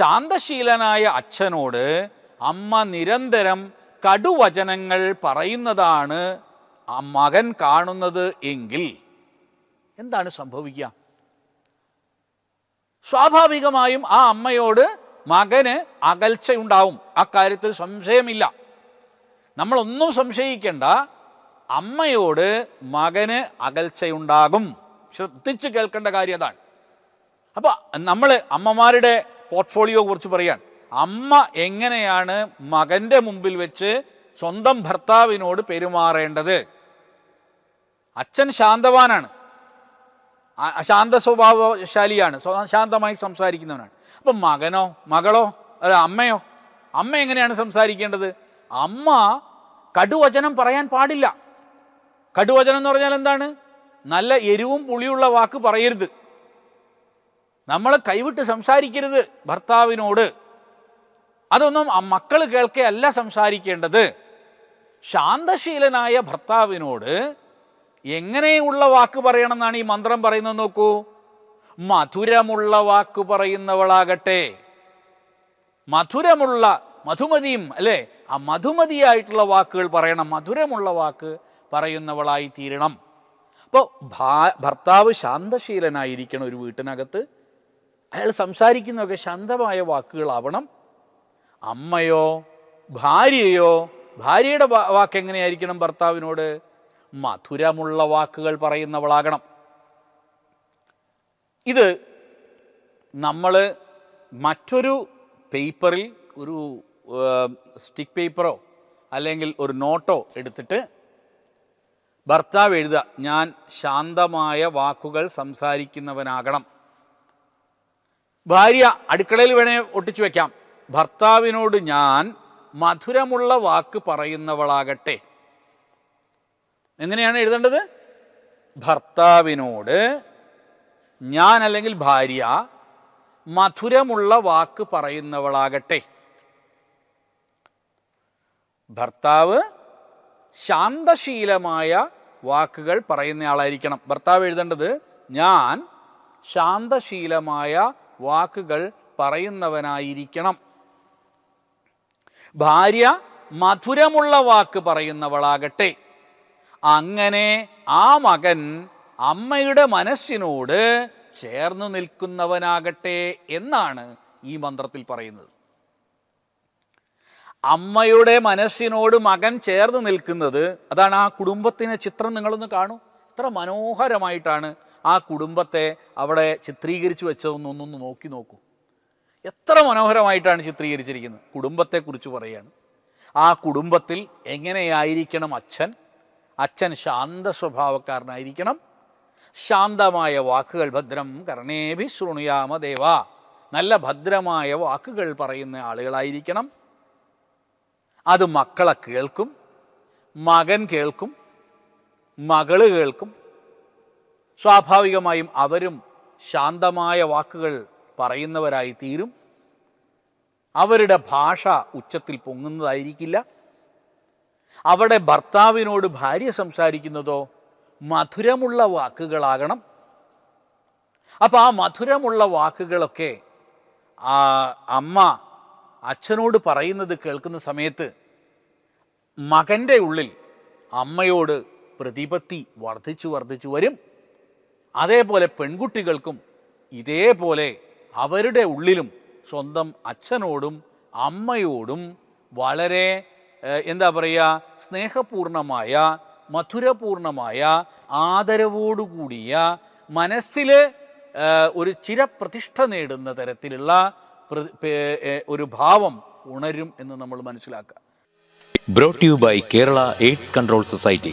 ശാന്തശീലനായ അച്ഛനോട് അമ്മ നിരന്തരം കടുവചനങ്ങൾ പറയുന്നതാണ് മകൻ കാണുന്നത് എങ്കിൽ എന്താണ് സംഭവിക്കുക? സ്വാഭാവികമായും ആ അമ്മയോട് മകന് അകൽച്ചയുണ്ടാവും. അക്കാര്യത്തിൽ സംശയമില്ല. നമ്മളൊന്നും സംശയിക്കേണ്ട. അമ്മയോട് മകന് അകൽച്ചയുണ്ടാകും. ശ്രദ്ധിച്ച് കേൾക്കേണ്ട കാര്യം അതാണ്. അപ്പോൾ നമ്മൾ അമ്മമാരുടെ പോർട്ട്ഫോളിയോ കുറിച്ച് പറയാൻ. അമ്മ എങ്ങനെയാണ് മകന്റെ മുമ്പിൽ വെച്ച് സ്വന്തം ഭർത്താവിനോട് പെരുമാറേണ്ടത്? അച്ഛൻ ശാന്തവാനാണ്. ശാന്ത സ്വഭാവശാലിയാണ്. ശാന്തമായി സംസാരിക്കുന്നവനാണ്. അപ്പം മകനോ മകളോ അല്ല അമ്മയോ അമ്മ എങ്ങനെയാണ് സംസാരിക്കേണ്ടത്? അമ്മ കടുവചനം പറയാൻ പാടില്ല. കടുവചനം എന്ന് പറഞ്ഞാൽ എന്താണ്? നല്ല എരിവും പുളിയുള്ള വാക്ക് പറയരുത്. നമ്മൾ കൈവിട്ട് സംസാരിക്കരുത് ഭർത്താവിനോട്. അതൊന്നും ആ മക്കൾ കേൾക്കെയല്ല സംസാരിക്കേണ്ടത്. ശാന്തശീലനായ ഭർത്താവിനോട് എങ്ങനെയുള്ള വാക്ക് പറയണമെന്നാണ് ഈ മന്ത്രം പറയുന്നത് നോക്കൂ. മധുരമുള്ള വാക്ക് പറയുന്നവളാകട്ടെ. മധുരമുള്ള മധുമതിയും അല്ലേ? ആ മധുമതിയായിട്ടുള്ള വാക്കുകൾ പറയണം. മധുരമുള്ള വാക്ക് പറയുന്നവളായി തീരണം അപ്പോൾ ഭർത്താവ് ശാന്തശീലനായിരിക്കണം ഒരു വീട്ടിനകത്ത്. അയാൾ സംസാരിക്കുന്നതൊക്കെ ശാന്തമായ വാക്കുകളാവണം. അമ്മയോ ഭാര്യയോ ഭാര്യയുടെ വാക്ക് എങ്ങനെയായിരിക്കണം ഭർത്താവിനോട്? മധുരമുള്ള വാക്കുകൾ പറയുന്നവളാകണം. ഇത് നമ്മൾ മറ്റൊരു പേപ്പറിൽ ഒരു സ്റ്റിക്ക് പേപ്പറോ അല്ലെങ്കിൽ ഒരു നോട്ടോ എടുത്തിട്ട് ഭർത്താവ് എഴുതുക ഞാൻ ശാന്തമായ വാക്കുകൾ സംസാരിക്കുന്നവനാകണം. ഭാര്യ അടുക്കളയിൽ വേണേ ഒട്ടിച്ചു വെക്കാം. ഭർത്താവിനോട് ഞാൻ മധുരമുള്ള വാക്ക് പറയുന്നവളാകട്ടെ. എങ്ങനെയാണ് എഴുതേണ്ടത്? ഭർത്താവിനോട് ഞാൻ അല്ലെങ്കിൽ ഭാര്യ മധുരമുള്ള വാക്ക് പറയുന്നവളാകട്ടെ. ഭർത്താവ് ശാന്തശീലമായ വാക്കുകൾ പറയുന്നയാളായിരിക്കണം. ഭർത്താവ് എഴുതേണ്ടത് ഞാൻ ശാന്തശീലമായ വാക്കുകൾ പറയുന്നവനായിരിക്കണം. ഭാര്യ മധുരമുള്ള വാക്ക് പറയുന്നവളാകട്ടെ. അങ്ങനെ ആ മകൻ അമ്മയുടെ മനസ്സിനോട് ചേർന്നു നിൽക്കുന്നവനാകട്ടെ എന്നാണ് ഈ മന്ത്രത്തിൽ പറയുന്നത്. അമ്മയുടെ മനസ്സിനോട് മകൻ ചേർന്ന് നിൽക്കുന്നത് അതാണ് ആ കുടുംബത്തിന് ചിത്രം നിങ്ങളൊന്ന് കാണൂ. എത്ര മനോഹരമായിട്ടാണ് ആ കുടുംബത്തെ അവിടെ ചിത്രീകരിച്ചു വെച്ചതെന്നൊന്നൊന്ന് നോക്കി നോക്കൂ. എത്ര മനോഹരമായിട്ടാണ് ചിത്രീകരിച്ചിരിക്കുന്നത്. കുടുംബത്തെക്കുറിച്ച് പറയുകയാണ്. ആ കുടുംബത്തിൽ എങ്ങനെയായിരിക്കണം അച്ഛൻ? അച്ഛൻ ശാന്ത സ്വഭാവക്കാരനായിരിക്കണം. ശാന്തമായ വാക്കുകൾ ഭദ്രം കർണേഭി ശൃണുയാമ ദേവ. നല്ല ഭദ്രമായ വാക്കുകൾ പറയുന്ന ആളുകളായിരിക്കണം. അത് മക്കളെ കേൾക്കും മകൻ കേൾക്കും മകൾ കേൾക്കും. സ്വാഭാവികമായും അവരും ശാന്തമായ വാക്കുകൾ പറയുന്നവരായി തീരും. അവരുടെ ഭാഷ ഉച്ചത്തിൽ പൊങ്ങുന്നതായിരിക്കില്ല. അവിടെ ഭർത്താവിനോട് ഭാര്യ സംസാരിക്കുന്നതോ മധുരമുള്ള വാക്കുകളാകണം. അപ്പം ആ മധുരമുള്ള വാക്കുകളൊക്കെ ആ അമ്മ അച്ഛനോട് പറയുന്നത് കേൾക്കുന്ന സമയത്ത് മകന്റെ ഉള്ളിൽ അമ്മയോട് പ്രതിപത്തി വർദ്ധിച്ചു വർദ്ധിച്ചു വരും. അതേപോലെ പെൺകുട്ടികൾക്കും ഇതേപോലെ അവരുടെ ഉള്ളിലും സ്വന്തം അച്ഛനോടും അമ്മയോടും വളരെ എന്താ പറയുക സ്നേഹപൂർണമായ മധുരപൂർണമായ ആദരവോടുകൂടിയ മനസ്സിൽ ഒരു ചിരപ്രതിഷ്ഠ നേടുന്ന തരത്തിലുള്ള ഒരു ഭാവം ഉണരും എന്ന് നമ്മൾ മനസ്സിലാക്കുക. Brought you by Kerala AIDS control society